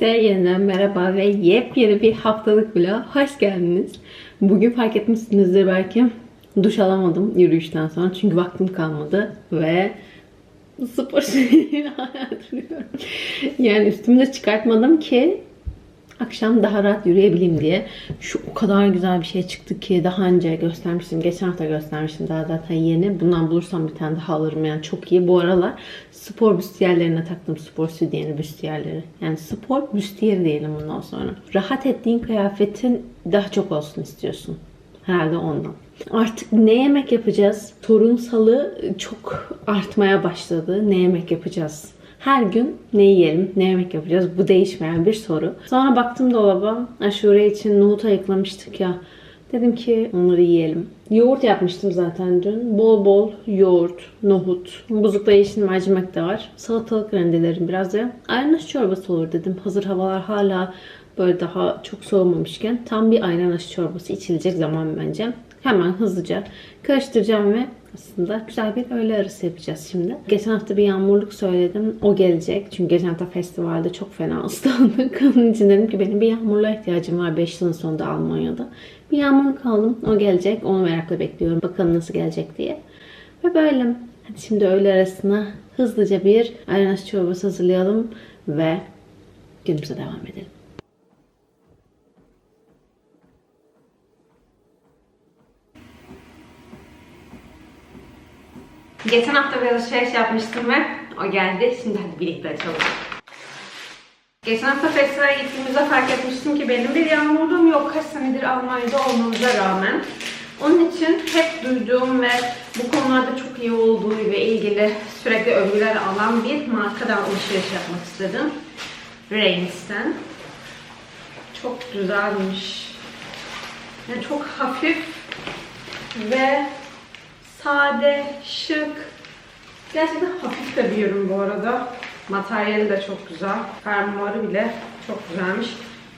Herkese yeniden merhaba ve yepyeni bir haftalık vlog hoş geldiniz. Bugün fark etmişsinizdir belki duş alamadım yürüyüşten sonra çünkü vaktim kalmadı ve spor şeyleri duruyorum. Yani üstümü de çıkartmadım ki akşam daha rahat yürüyebileyim diye. Şu o kadar güzel bir şey çıktı ki daha önce göstermiştim. Geçen hafta göstermiştim. Daha zaten yeni. Bundan bulursam bir tane daha alırım. Yani çok iyi. Bu aralar spor büstiyerlerine taktım. Spor sütyeni büstiyerleri. Yani spor büstiyer diyelim bundan sonra. Rahat ettiğin kıyafetin daha çok olsun istiyorsun. Herhalde ondan. Artık ne yemek yapacağız? Sorunsalı çok artmaya başladı. Ne yemek yapacağız? Her gün ne yiyelim, ne yemek yapacağız? Bu değişmeyen bir soru. Sonra baktım dolaba. Aşure için nohut ayıklamıştık ya. Dedim ki onları yiyelim. Yoğurt yapmıştım zaten dün. Bol bol yoğurt, nohut, buzlukta yeşil mercimek de var. Salatalık rendelerim biraz da. Ayran aşı çorbası olur dedim. Hazır havalar hala böyle daha çok soğumamışken tam bir ayran çorbası içilecek zaman bence. Hemen hızlıca karıştıracağım ve aslında güzel bir öğle arası yapacağız şimdi. Geçen hafta bir yağmurluk söyledim. O gelecek. Çünkü geçen hafta festivalde çok fena ıslandık. Onun için dedim ki benim bir yağmurluğa ihtiyacım var 5 yılın sonunda Almanya'da. Bir yağmurluk aldım. O gelecek. Onu merakla bekliyorum. Bakalım nasıl gelecek diye. Ve böyle. Hadi şimdi öğle arasına hızlıca bir ayran çorbası hazırlayalım ve günümüze devam edelim. Geçen hafta bir alışveriş yapmıştım ve o geldi. Şimdi hadi birlikte açalım. Geçen hafta festivale gittiğimizde fark etmiştim ki benim bir yağmurluğum yok. Kaç senedir Almanya'da olmamıza rağmen. Onun için hep duyduğum ve bu konularda çok iyi olduğu ve ilgili sürekli övgüler alan bir markadan alışveriş yapmak istedim. Reins'ten. Çok güzelmiş. Yani çok hafif ve sade, şık. Gerçekten hafif de bir ürün bu arada. Materyali de çok güzel. Fermuarı bile çok güzelmiş.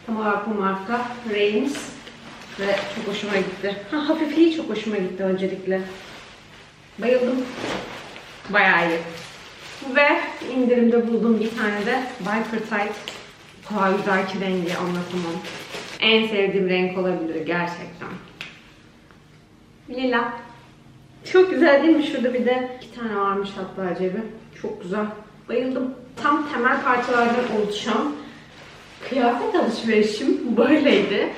Tam olarak bu marka Reins. Ve çok hoşuma gitti. Ha, hafifliği çok hoşuma gitti öncelikle. Bayıldım. Bayağı iyi. Ve indirimde buldum bir tane de Biker Tight. Kadar güzel ki rengi anlatamam. En sevdiğim renk olabilir gerçekten. Lila. Çok güzel değil mi? Şurada bir de iki tane varmış hatta cebi. Çok güzel. Bayıldım. Tam temel parçalardan oluşan kıyafet alışverişim böyleydi.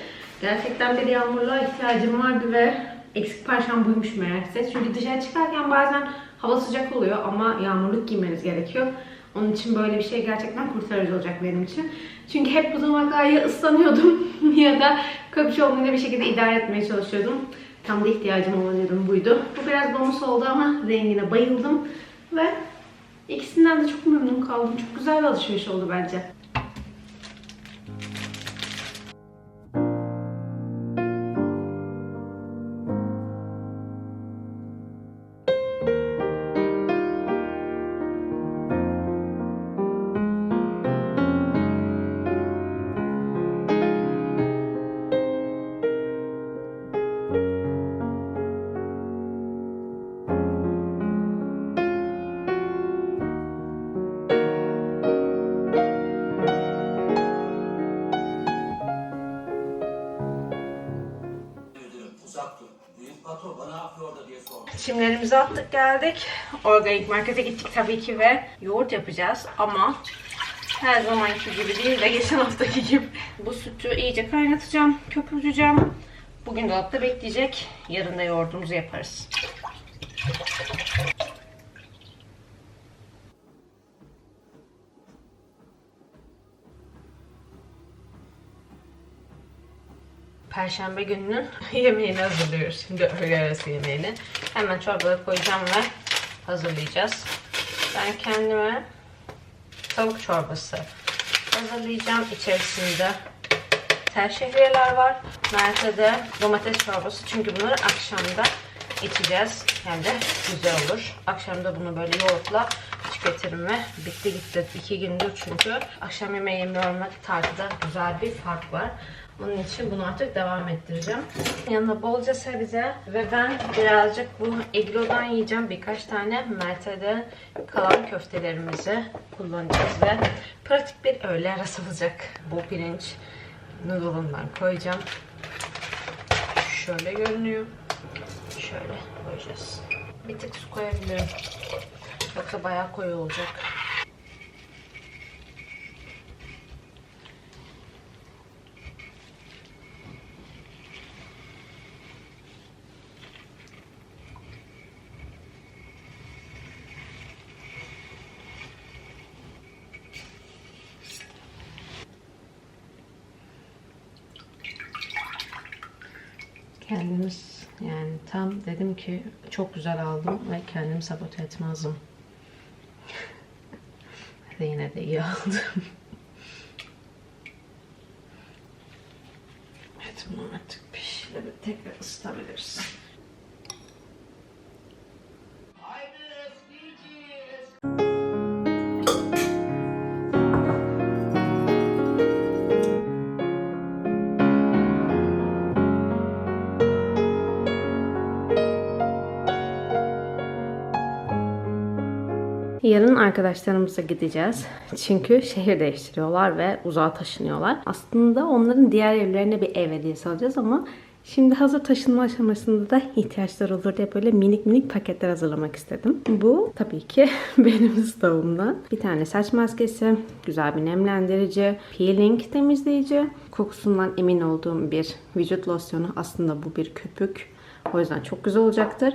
Gerçekten bir yağmurluğa ihtiyacım vardı ve eksik parçam buymuş meğerse. Çünkü dışarı çıkarken bazen hava sıcak oluyor ama yağmurluk giymeniz gerekiyor. Onun için böyle bir şey gerçekten kurtarıcı olacak benim için. Çünkü hep bu zamana ya ıslanıyordum ya da kapüşonla bir şekilde idare etmeye çalışıyordum. Tam da ihtiyacım olan ürün buydu. Bu biraz bonus oldu ama rengine bayıldım. Ve ikisinden de çok memnun kaldım. Çok güzel bir alışveriş oldu bence. Çimlerimizi attık geldik. Organik markete gittik tabii ki ve yoğurt yapacağız ama her zamanki gibi değil de geçen haftaki gibi. Bu sütü iyice kaynatacağım, köpürteceğim. Bugün dolapta bekleyecek. Yarın da yoğurdumuzu yaparız. Perşembe gününün yemeğini hazırlıyoruz. Şimdi öğle arası yemeğini. Hemen çorbada koyacağım ve hazırlayacağız. Ben kendime tavuk çorbası hazırlayacağım. İçerisinde tel var. Mert'e de domates çorbası. Çünkü bunları akşamda içeceğiz. Hem de güzel olur. Akşamda bunu böyle yoğurtla tüketirim ve bitti gitti. iki gündür çünkü akşam yemeği yemiyorum ve tartıda güzel bir fark var. Onun için bunu artık devam ettireceğim. Yanına bolca sebze ve ben birazcık bu eglodan yiyeceğim. Birkaç tane Mert'e kalan köftelerimizi kullanacağız ve pratik bir öğle arası olacak. Bu pirinç noodle'ından koyacağım. Şöyle görünüyor. Şöyle koyacağız. Bir tık su koyabilirim. Yoksa bayağı koyu olacak. Kendimiz yani tam dedim ki çok güzel aldım ve kendimi sabote etmezdim. ve yine de iyi aldım. Yarın arkadaşlarımıza gideceğiz. Çünkü şehir değiştiriyorlar ve uzağa taşınıyorlar. Aslında onların diğer evlerine bir ev hediyesi alacağız ama şimdi hazır taşınma aşamasında da ihtiyaçlar olur diye böyle minik minik paketler hazırlamak istedim. Bu tabii ki benim stoğumdan. Bir tane saç maskesi, güzel bir nemlendirici, peeling temizleyici, kokusundan emin olduğum bir vücut losyonu. Aslında bu bir köpük. O yüzden çok güzel olacaktır.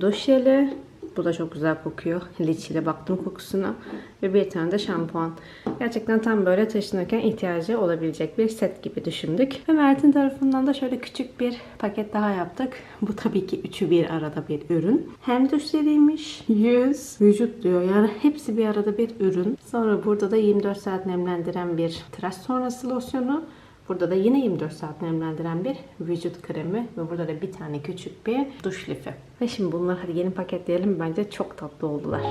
Duş jeli, bu da çok güzel kokuyor. Liçiyle baktım kokusuna. Ve bir tane de şampuan. Gerçekten tam böyle taşınırken ihtiyacı olabilecek bir set gibi düşündük. Ve Mert'in tarafından da şöyle küçük bir paket daha yaptık. Bu tabii ki üçü bir arada bir ürün. Hem duş jeliymiş, yüz, vücut diyor. Yani hepsi bir arada bir ürün. Sonra burada da 24 saat nemlendiren bir tıraş sonrası losyonu. Burada da yine 24 saat nemlendiren bir vücut kremi ve burada da bir tane küçük bir duş lifi. Ve şimdi bunları hadi yeni paketleyelim. Bence çok tatlı oldular.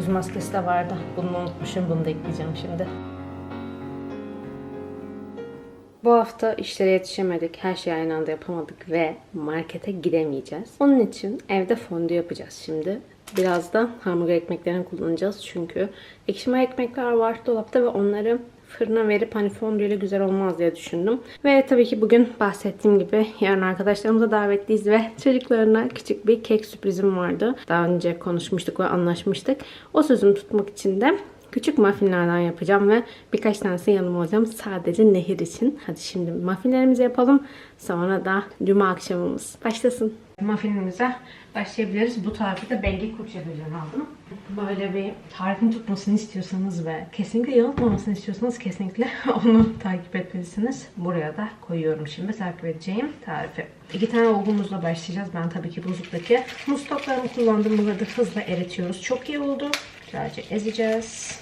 Yüz maskesi de vardı. Bunu unutmuşum. Bunu da ekleyeceğim şimdi. Bu hafta işlere yetişemedik. Her şeyi aynı anda yapamadık ve markete gidemeyeceğiz. Onun için evde fondü yapacağız şimdi. Biraz da hamburger ekmeklerini kullanacağız. Çünkü ekşime ekmekler var dolapta ve onları fırına verip hani fondüyle güzel olmaz diye düşündüm. Ve tabii ki bugün bahsettiğim gibi yarın arkadaşlarımıza davetliyiz ve çocuklarına küçük bir kek sürprizim vardı. Daha önce konuşmuştuk ve anlaşmıştık. O sözümü tutmak için de küçük muffinlerden yapacağım ve birkaç tanesi yanıma alacağım sadece nehir için. Hadi şimdi muffinlerimizi yapalım. Sonra da cuma akşamımız başlasın. Muffinimize başlayabiliriz. Bu tarifi de Belgi Kurçebi'den aldım. Böyle bir tarifin tutmasını istiyorsanız ve kesinlikle yanıltmamasını istiyorsanız kesinlikle onu takip etmelisiniz. Buraya da koyuyorum şimdi takip edeceğim tarifi. İki tane olgumuzla başlayacağız. Ben tabii ki buzluktaki muz stoklarımı kullandım. Bunları da hızla eritiyoruz. Çok iyi oldu. Güzelce ezeceğiz.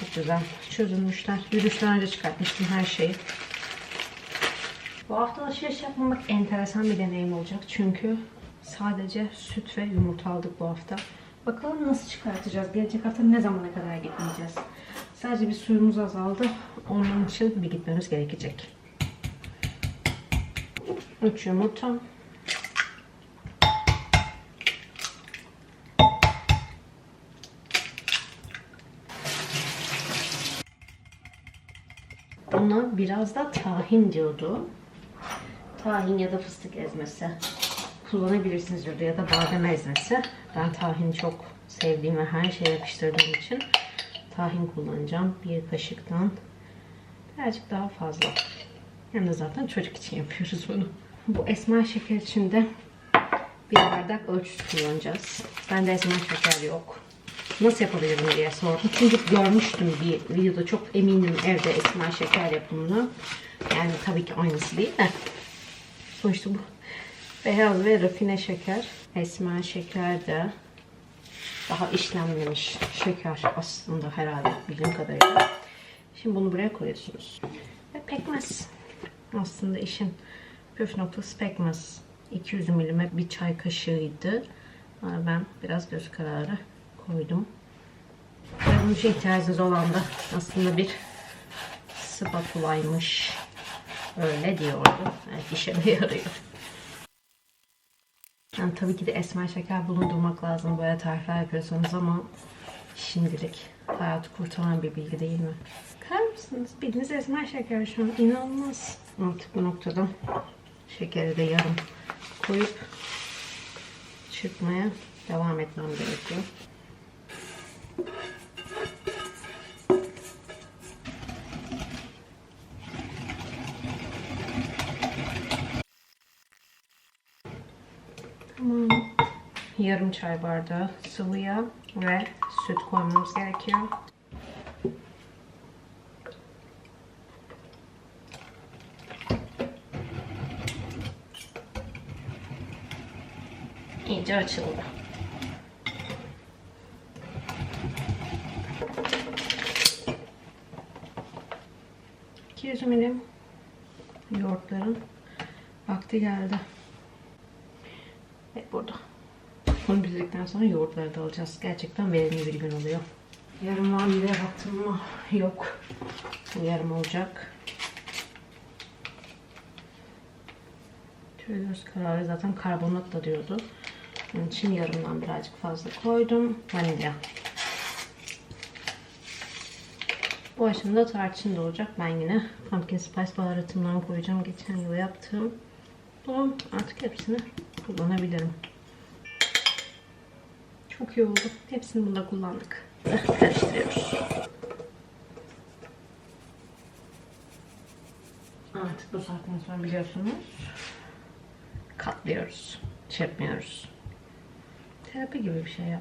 Çok güzel çözülmüşler. Yürüyüşten önce çıkartmıştım her şeyi. Bu hafta alışveriş yapmamak enteresan bir deneyim olacak. Çünkü sadece süt ve yumurta aldık bu hafta. Bakalım nasıl çıkartacağız? Gelecek hafta ne zamana kadar gitmeyeceğiz? Sadece bir suyumuz azaldı. Onun için bir gitmemiz gerekecek. 3 yumurta. Biraz da tahin diyordu. Tahin ya da fıstık ezmesi kullanabilirsiniz diyordu ya da badem ezmesi. Ben tahin çok sevdiğim ve her şeye yakıştırdığım için tahin kullanacağım. Bir kaşıktan birazcık daha fazla. Hem de zaten çocuk için yapıyoruz bunu. Bu esmer şeker için de bir bardak ölçüsü kullanacağız. Bende esmer şeker yok. Nasıl yapabilirim diye sordum. Çünkü görmüştüm bir videoda çok eminim evde esmer şeker yapımını. Yani tabii ki aynısı değil de. Sonuçta bu beyaz ve rafine şeker. Esmer şeker de daha işlenmemiş şeker aslında herhalde bildiğim kadarıyla. Şimdi bunu buraya koyuyorsunuz. Ve pekmez. Aslında işin püf noktası pekmez. 200 milime bir çay kaşığıydı. Ben biraz göz kararı koydum. Bunun için ihtiyacınız olan da aslında bir spatulaymış. Öyle diyordu. Evet işe de yarıyor. Yani tabii ki de esmer şeker bulundurmak lazım böyle tarifler yapıyorsanız ama şimdilik hayatı kurtaran bir bilgi değil mi? Bakar mısınız? Bildiğiniz esmer şeker şu an inanılmaz. Artık bu noktada şekeri de yarım koyup çırpmaya devam etmem gerekiyor. Tamam. Yarım çay bardağı sıvı yağ ve süt koymamız gerekiyor. İyice açıldı. $200 milim yoğurtların vakti geldi. Ve burada. Bunu bitirdikten sonra yoğurtları da alacağız. Gerçekten verimli bir gün oluyor. Yarım var mı diye baktım mı? Yok. Yarım olacak. Şöyle göz kararı zaten karbonat da diyordu. Onun için yarımdan birazcık fazla koydum. Vanilya. Bu aşamada tarçın da olacak. Ben yine pumpkin spice baharatımdan koyacağım. Geçen yıl yaptığım. Bu artık hepsini kullanabilirim. Çok iyi oldu. Hepsini bunda kullandık. Karıştırıyoruz. Artık bu saatten sonra biliyorsunuz katlıyoruz. Çırpmıyoruz. Terapi gibi bir şey ya.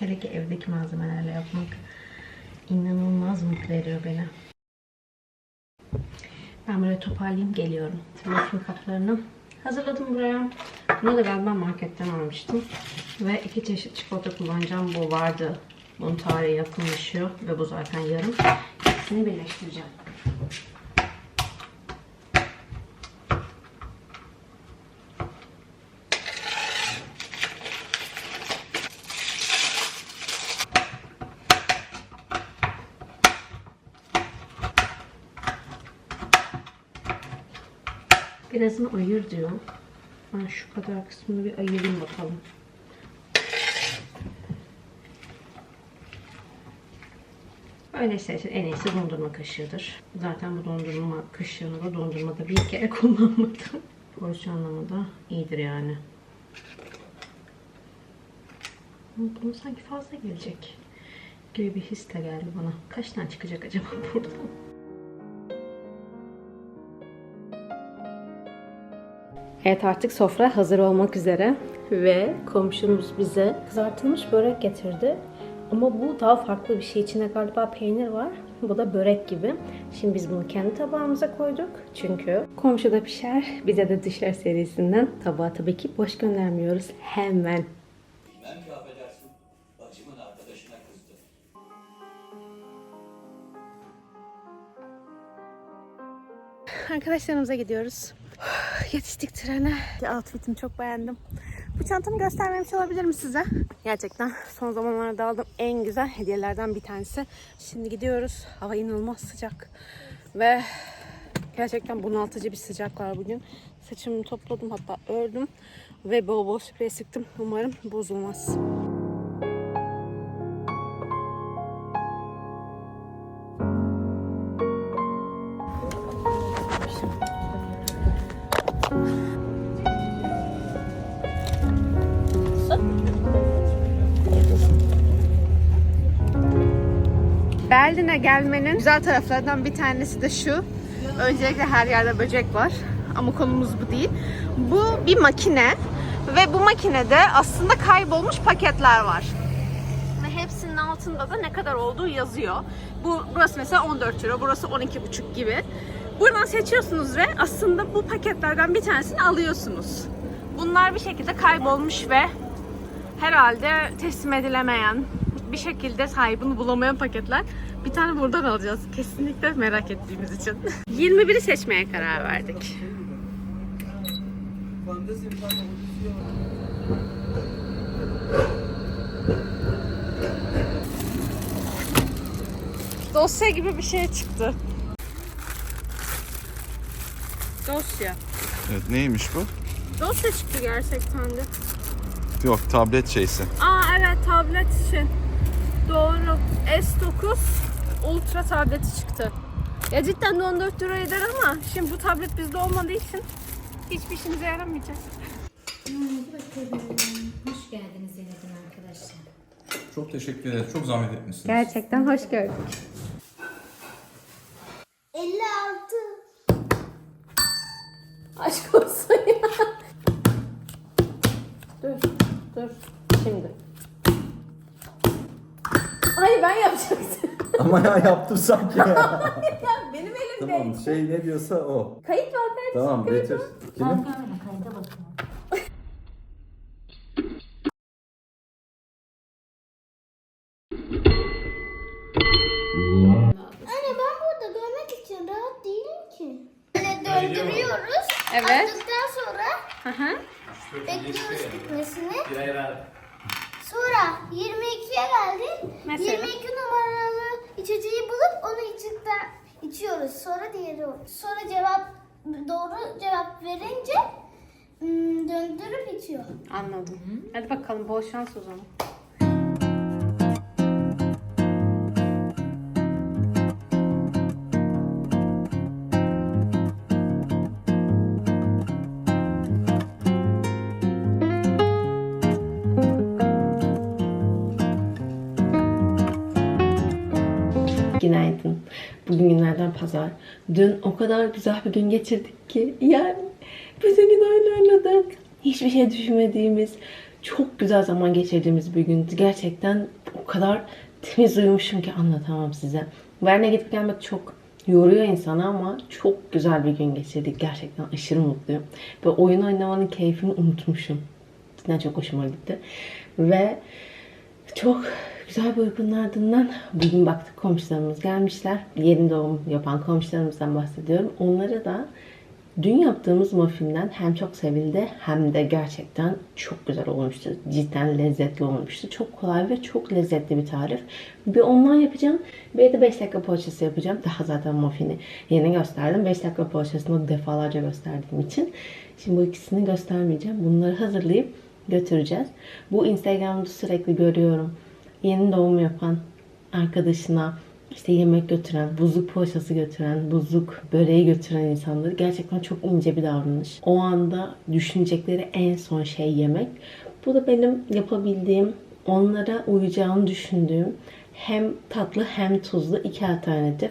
Hele ki evdeki malzemelerle yapmak inanılmaz mutlu ediyor beni. Ben böyle toparlayayım geliyorum. Muffin kaplarını hazırladım buraya. Bunu da galiba marketten almıştım. Ve iki çeşit çikolata kullanacağım. Bu vardı. Bunun tarihi yakınlaşıyor. Ve bu zaten yarım. İkisini birleştireceğim. Birazını ayır diyor. Ben şu kadar kısmını bir ayırayım bakalım. Öyleyse en iyisi dondurma kaşığıdır. Zaten bu dondurma kaşığını da dondurmada bir kere kullanmadım. Porsiyonlama da iyidir yani. Ama Bunu sanki fazla gelecek gibi bir his de geldi bana. Kaç tane çıkacak acaba buradan? Evet artık sofra hazır olmak üzere ve komşumuz bize kızartılmış börek getirdi. Ama bu daha farklı bir şey. İçinde galiba peynir var. Bu da börek gibi. Şimdi biz bunu kendi tabağımıza koyduk. Çünkü komşuda pişer. Bize de düşer serisinden tabağı tabii ki boş göndermiyoruz. Hemen. Ben ki affedersin. Bacımın arkadaşına kızdım. Arkadaşlarımıza gidiyoruz. Yetiştik trene. Outfit'imi çok beğendim. Bu çantamı göstermemiş olabilirim size. Gerçekten son zamanlarda aldığım en güzel hediyelerden bir tanesi. Şimdi gidiyoruz. Hava inanılmaz sıcak. Ve gerçekten bunaltıcı bir sıcak var bugün. Saçımı topladım hatta ördüm. Ve bol bol sprey sıktım. Umarım bozulmaz. Berlin'e gelmenin güzel taraflarından bir tanesi de şu. Öncelikle her yerde böcek var. Ama konumuz bu değil. Bu bir makine. Ve bu makinede aslında kaybolmuş paketler var. Ve hepsinin altında da ne kadar olduğu yazıyor. Bu burası mesela 14 euro, burası 12,5 gibi. Buradan seçiyorsunuz ve aslında bu paketlerden bir tanesini alıyorsunuz. Bunlar bir şekilde kaybolmuş ve herhalde teslim edilemeyen, bir şekilde sahibini bulamayan paketler. Bir tane buradan alacağız. Kesinlikle merak ettiğimiz için. 21'i seçmeye karar verdik. Dosya gibi bir şey çıktı. Dosya. Evet neymiş bu? Dosya çıktı gerçekten de. Yok tablet şeysi. Aa evet tablet için. Doğru. S9 Ultra tableti çıktı. Ya cidden de 14 lira eder ama şimdi bu tablet bizde olmadığı için hiçbir işimize yaramayacak. Hoş geldiniz yeniden arkadaşlar. Çok teşekkür ederiz. Çok zahmet etmişsiniz. Gerçekten hoş gördük. 56. Aşk olsun ya. Dur, dur. Şimdi. Ay ben yapacaktım. Ama ya yaptım sanki ya. ya benim elimde. tamam şey ne diyorsa o. Kayıt var kardeşim. Tamam getir. Kimin? Kamera kayda bakın. Anne ben burada görmek için rahat değilim ki. Böyle döndürüyoruz. Evet. Attıktan sonra Hı hı. bekliyoruz bitmesini. Sonra 22'ye geldi. Mesela? 22 numaralı içeceği içtikten içiyoruz. Sonra diğeri. Sonra cevap doğru cevap verince ım, döndürüp içiyor. Anladım. Hadi bakalım bol şans o zaman. Pazar. Dün o kadar güzel bir gün geçirdik ki yani bütün gün oyun oynadık. Hiçbir şey düşünmediğimiz, çok güzel zaman geçirdiğimiz bir gündü. Gerçekten o kadar temiz uyumuşum ki anlatamam size. Verne gidip gelmek çok yoruyor insanı ama çok güzel bir gün geçirdik. Gerçekten aşırı mutluyum. Ve oyun oynamanın keyfini unutmuşum. Cidden çok hoşuma gitti. Ve çok güzel bir ardından bugün baktık komşularımız gelmişler. Yeni doğum yapan komşularımızdan bahsediyorum. Onlara da dün yaptığımız muffinden hem çok sevildi hem de gerçekten çok güzel olmuştu. Cidden lezzetli olmuştu. Çok kolay ve çok lezzetli bir tarif. Bir ondan yapacağım. Bir de 5 dakika poğaçası yapacağım. Daha zaten muffini yeni gösterdim. 5 dakika poğaçasını defalarca gösterdiğim için. Şimdi bu ikisini göstermeyeceğim. Bunları hazırlayıp götüreceğiz. Bu Instagram'da sürekli görüyorum. Yeni doğum yapan arkadaşına işte yemek götüren, buzluk poğaçası götüren, buzluk böreği götüren insanları gerçekten çok ince bir davranış. O anda düşünecekleri en son şey yemek. Bu da benim yapabildiğim, onlara uyacağını düşündüğüm hem tatlı hem tuzlu iki alternatif.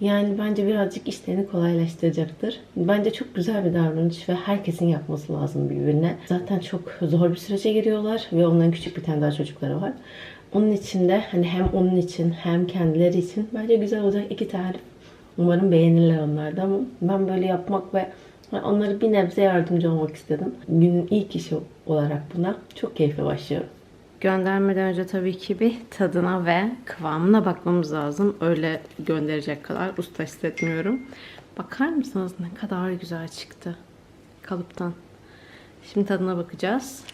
Yani bence birazcık işlerini kolaylaştıracaktır. Bence çok güzel bir davranış ve herkesin yapması lazım birbirine. Zaten çok zor bir sürece giriyorlar ve onların küçük bir tane daha çocukları var. Onun için de hani hem onun için hem kendileri için bence güzel olacak iki tarif. Umarım beğenirler onlar da ama ben böyle yapmak ve onlara bir nebze yardımcı olmak istedim. Günün ilk işi olarak buna çok keyifli başlıyorum. Göndermeden önce tabii ki bir tadına ve kıvamına bakmamız lazım. Öyle gönderecek kadar usta hissetmiyorum. Bakar mısınız ne kadar güzel çıktı kalıptan. Şimdi tadına bakacağız.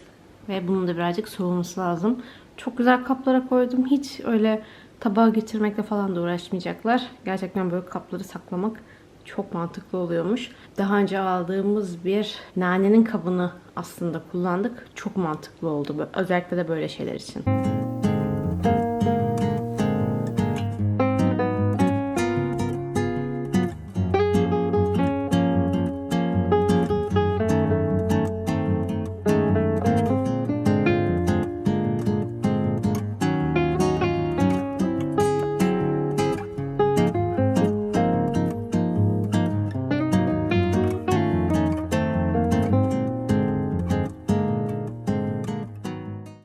Ve bunun da birazcık soğuması lazım. Çok güzel kaplara koydum. Hiç öyle tabağa getirmekle falan da uğraşmayacaklar. Gerçekten böyle kapları saklamak çok mantıklı oluyormuş. Daha önce aldığımız bir nanenin kabını aslında kullandık. Çok mantıklı oldu. Özellikle de böyle şeyler için.